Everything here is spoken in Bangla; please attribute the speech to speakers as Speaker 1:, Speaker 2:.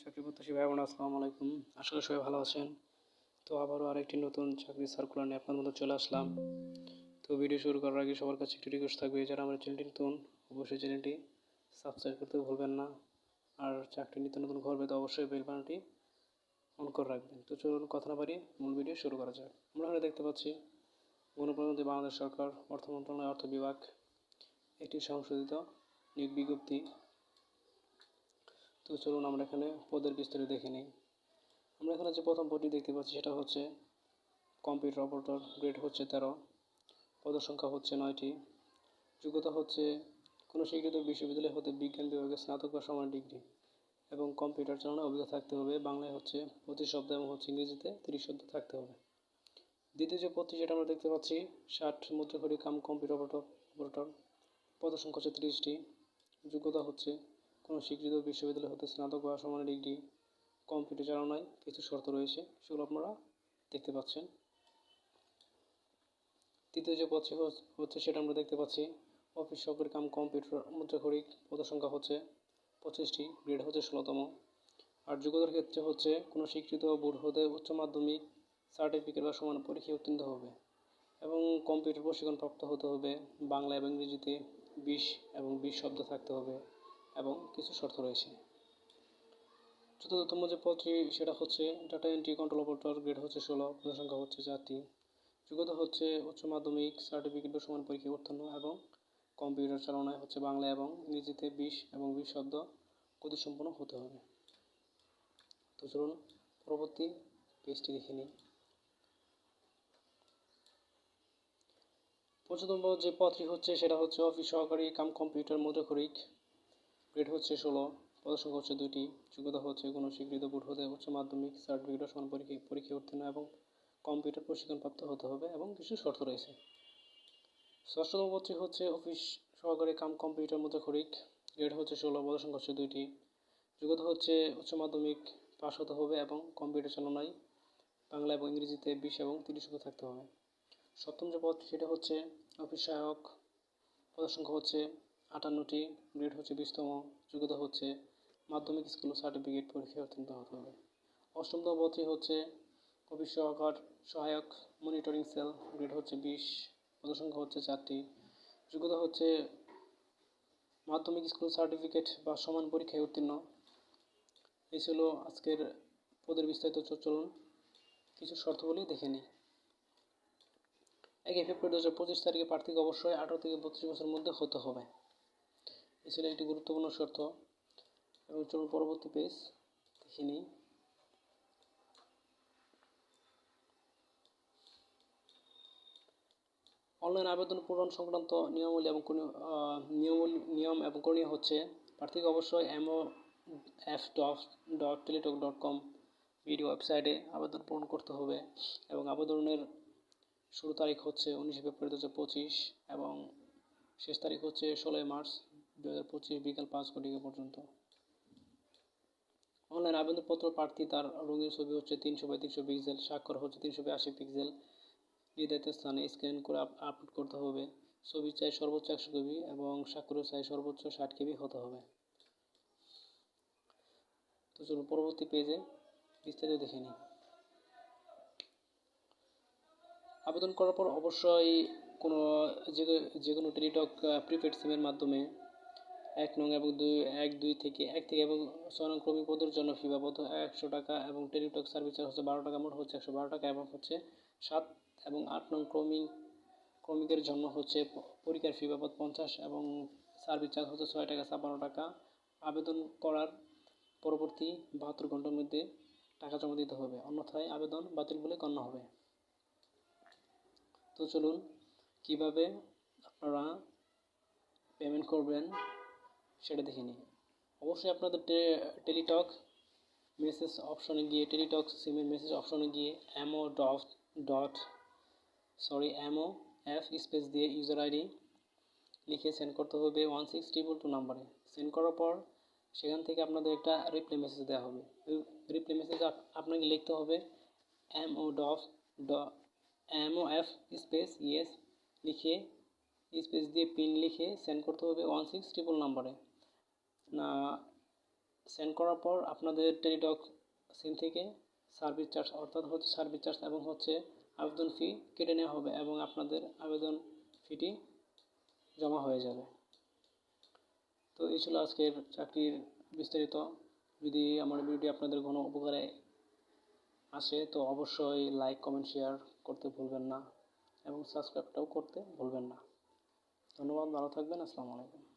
Speaker 1: চাকরি প্রত্যাশী ভাই বোন, আসসালামু আলাইকুম। আশা করি সবাই ভালো আছেন। তো আবারও আরেকটি নতুন চাকরি সার্কুলার নিয়ে আপনার মধ্যে চলে আসলাম। তো ভিডিও শুরু করার আগে সবার কাছে একটি রিকোয়েস্ট থাকবে, যারা আমার চ্যানেলটি নতুন, অবশ্যই চ্যানেলটি সাবস্ক্রাইব করতে ভুলবেন না। আর চাকরি নিত্য নতুন ঘর পেতে অবশ্যই বেল বাটনটি অন করে রাখবেন। তো চলুন কথা না পারি মূল ভিডিও শুরু করা যাক। আমরা এখানে দেখতে পাচ্ছি, গণপ্রজাতন্ত্রী বাংলাদেশ সরকার, অর্থ মন্ত্রণালয়, অর্থ বিভাগ, একটি সংশোধিত নিয়োগ বিজ্ঞপ্তি। তো চলুন আমরা এখানে পদের বিস্তারিত দেখে নিই। আমরা এখানে যে প্রথম পদটি দেখতে পাচ্ছি সেটা হচ্ছে কম্পিউটার অপারেটর গ্রেড হচ্ছে তেরো পদের সংখ্যা হচ্ছে নয়টি। যোগ্যতা হচ্ছে কোনো স্বীকৃত বিশ্ববিদ্যালয় হতে বিজ্ঞান বিভাগে স্নাতক বা সমান ডিগ্রি এবং কম্পিউটার চালানোর অভিজ্ঞতা থাকতে হবে। বাংলায় হচ্ছে পঁচিশ শব্দ এবং হচ্ছে ইংরেজিতে তিরিশ শব্দ থাকতে হবে। দ্বিতীয় যে পদটি যেটা আমরা দেখতে পাচ্ছি, ষাট মুদ্রাখড়ি কাম কম্পিউটার অপারেটর অপারেটর পদের সংখ্যা হচ্ছে তিরিশটি। যোগ্যতা হচ্ছে কোনো স্বীকৃত বিশ্ববিদ্যালয় হতে স্নাতক বা সমান ডিগ্রি কম্পিউটার চালানোয় কিছু শর্ত রয়েছে, সেগুলো আপনারা দেখতে পাচ্ছেন। তৃতীয় যে পদটি হচ্ছে সেটা আমরা দেখতে পাচ্ছি, অফিস সহকারী কাম কম্পিউটার মুদ্রাখড়িক পদের সংখ্যা হচ্ছে পঁচিশটি, গ্রেড হচ্ছে ষোলোতম। আর যোগ্যতার ক্ষেত্রে হচ্ছে কোনো স্বীকৃত বোর্ড হতে উচ্চ মাধ্যমিক সার্টিফিকেট বা সমান পরীক্ষায় উত্তীর্ণ হবে এবং কম্পিউটার প্রশিক্ষণ প্রাপ্ত হতে হবে, বাংলা এবং ইংরেজিতে বিশ এবং বিশ শব্দ থাকতে হবে। এবং কিছু শর্ত রয়েছে। চতুর্থতম যে পদটি, সেটা হচ্ছে data entry control operator grade হচ্ছে ষোলো সংখ্যা হচ্ছে চারটি। যোগ্যতা হচ্ছে উচ্চ মাধ্যমিক সার্টিফিকেট বা সমান পরীক্ষায় উত্তীর্ণ এবং কম্পিউটার চালনায় হচ্ছে বাংলা এবং ইংরেজিতে বিশ এবং বিশ শব্দ গতিসম্পন্ন হতে হবে। তো চলুন পরবর্তী পেজটি দেখে নিই। পঞ্চম যে পদটি হচ্ছে, সেটা হচ্ছে অফিস সহকারী কাম কম্পিউটার মুদ্রাখরিক গ্রেড হচ্ছে ষোলো, পদের সংখ্যা হচ্ছে দুইটি, যোগ্যতা হচ্ছে কোনো স্বীকৃত বোর্ড হতে উচ্চ মাধ্যমিক সার্টিফিকেট সমান পরীক্ষা, পরীক্ষায় উত্তীর্ণ এবং কম্পিউটার প্রশিক্ষণ প্রাপ্ত হতে হবে এবং কিছু শর্ত রয়েছে। ষষ্ঠতম পদটি হচ্ছে অফিস সহকারী কাম কম্পিউটার খরিক গ্রেড হচ্ছে ষোলো, পদের সংখ্যা হচ্ছে দুইটি, যোগ্যতা হচ্ছে উচ্চ মাধ্যমিক পাস হতে হবে এবং কম্পিউটার চালনায় বাংলা এবং ইংরেজিতে বিশ এবং তিরিশ থাকতে হবে। সপ্তম যে পদ সেটা হচ্ছে অফিস সহায়ক, পদের সংখ্যা হচ্ছে আটান্নটি, গ্রেড হচ্ছে বিশতম, যোগ্যতা হচ্ছে মাধ্যমিক স্কুল সার্টিফিকেট পরীক্ষায় উত্তীর্ণ হতে হবে। অষ্টমতম পদটি হচ্ছে অফিস সহকার সহায়ক মনিটরিং সেল, গ্রেড হচ্ছে বিশ পদের সংখ্যা হচ্ছে চারটি। যোগ্যতা হচ্ছে মাধ্যমিক স্কুল সার্টিফিকেট বা সমান পরীক্ষায় উত্তীর্ণ। এই ছিল আজকের পদের বিস্তারিত চলুন, কিছু শর্তগুলি দেখে নিই। একই ফেব্রুয়ারি দু হাজার পঁচিশ তারিখে প্রার্থীকে অবশ্যই আঠারো থেকে বত্রিশ বছরের মধ্যে হতে হবে। এ ছিল একটি গুরুত্বপূর্ণ শর্ত। এবং চলুন পরবর্তী পেজ দেখে নিই। অনলাইন আবেদন পূরণ সংক্রান্ত নিয়মাবলী এবং নিয়মাবলী নিয়ম এবং করণীয় হচ্ছে প্রার্থীকে অবশ্যই M O F dot dot Teletalk dot com video ওয়েবসাইটে আবেদন পূরণ করতে হবে এবং আবেদনের শুরু তারিখ হচ্ছে উনিশে ফেব্রুয়ারি দু হাজার পঁচিশ এবং শেষ তারিখ হচ্ছে ষোলোই মার্চ দু হাজার পঁচিশ বিকাল পাঁচ ঘটিকা পর্যন্ত। অনলাইন আবেদনপত্র প্রার্থী তার রঙিন ছবি হচ্ছে তিনশো বাই তিনশো পিক্সেল, স্বাক্ষর হচ্ছে তিনশো বাই আশি পিক্সেল। নির্ধারিত স্থানে স্ক্যান করে আপ- আপলোড করতে হবে। ছবি চাই সর্বোচ্চ একশো কেবি এবং স্বাক্ষরের চাই সর্বোচ্চ ষাট কেবি হতে হবে। তো চলুন পরবর্তী পেজে বিস্তারিত দেখে নিই। আবেদন করার পর অবশ্যই কোনো যে যে কোনো টেলিটক প্রিপেড সিমের মাধ্যমে এক নং এবং দুই, এক, দুই থেকে এক থেকে এবং ছয় নং ক্রমিক পদের জন্য ফি একশো টাকা এবং টেলিটক সার্ভিস চার্জ হচ্ছে বারো টাকা, মোট হচ্ছে একশো বারো টাকা এবং হচ্ছে সাত এবং আট নং ক্রমিক, ক্রমিকের জন্য হচ্ছে পরীক্ষার ফি বাবদ পঞ্চাশ এবং সার্ভিস চার্জ হচ্ছে ছয় টাকা ছাপ্পান্ন টাকা। আবেদন করার পরবর্তী বাহাত্তর ঘণ্টার মধ্যে টাকা জমা দিতে হবে, অন্যথায় আবেদন বাতিল বলে গণ্য হবে। তো চলুন, কীভাবে আপনারা পেমেন্ট করবেন? সেটা দেখে নিই। অবশ্যই আপনাদের টেলিটক মেসেজ অপশনে গিয়ে, টেলিটক সিমের মেসেজ অপশনে গিয়ে M O dot dot sorry M O F space দিয়ে ইউজার আইডি লিখে সেন্ড করতে হবে ওয়ান সিক্স ট্রিপল টু নাম্বারে সেন্ড করার পর সেখান থেকে আপনাদের একটা রিপ্লাই মেসেজ দেওয়া হবে। রিপ্লাই মেসেজ আপনাকে লিখতে হবে M O dot M O F space yes লিখে স্পেস দিয়ে পিন লিখে সেন্ড করতে হবে ওয়ান সিক্স ট্রিপল নাম্বারে সেন্ড করার পর আপনাদের টেলিটক সিম থেকে সার্ভিস চার্জ অর্থাৎ হচ্ছে সার্ভিস চার্জ এবং হচ্ছে আবেদন ফি কেটে নেওয়া হবে এবং আপনাদের আবেদন ফিটি জমা হয়ে যাবে। তো এই ছিল আজকের চাকরির বিস্তারিত। যদি আমার ভিডিওটি আপনাদের কোনো উপকারে আসে, তো অবশ্যই লাইক কমেন্ট শেয়ার করতে ভুলবেন না এবং সাবস্ক্রাইবটাও করতে ভুলবেন না। ধন্যবাদ, ভালো থাকবেন, আসসালামু আলাইকুম।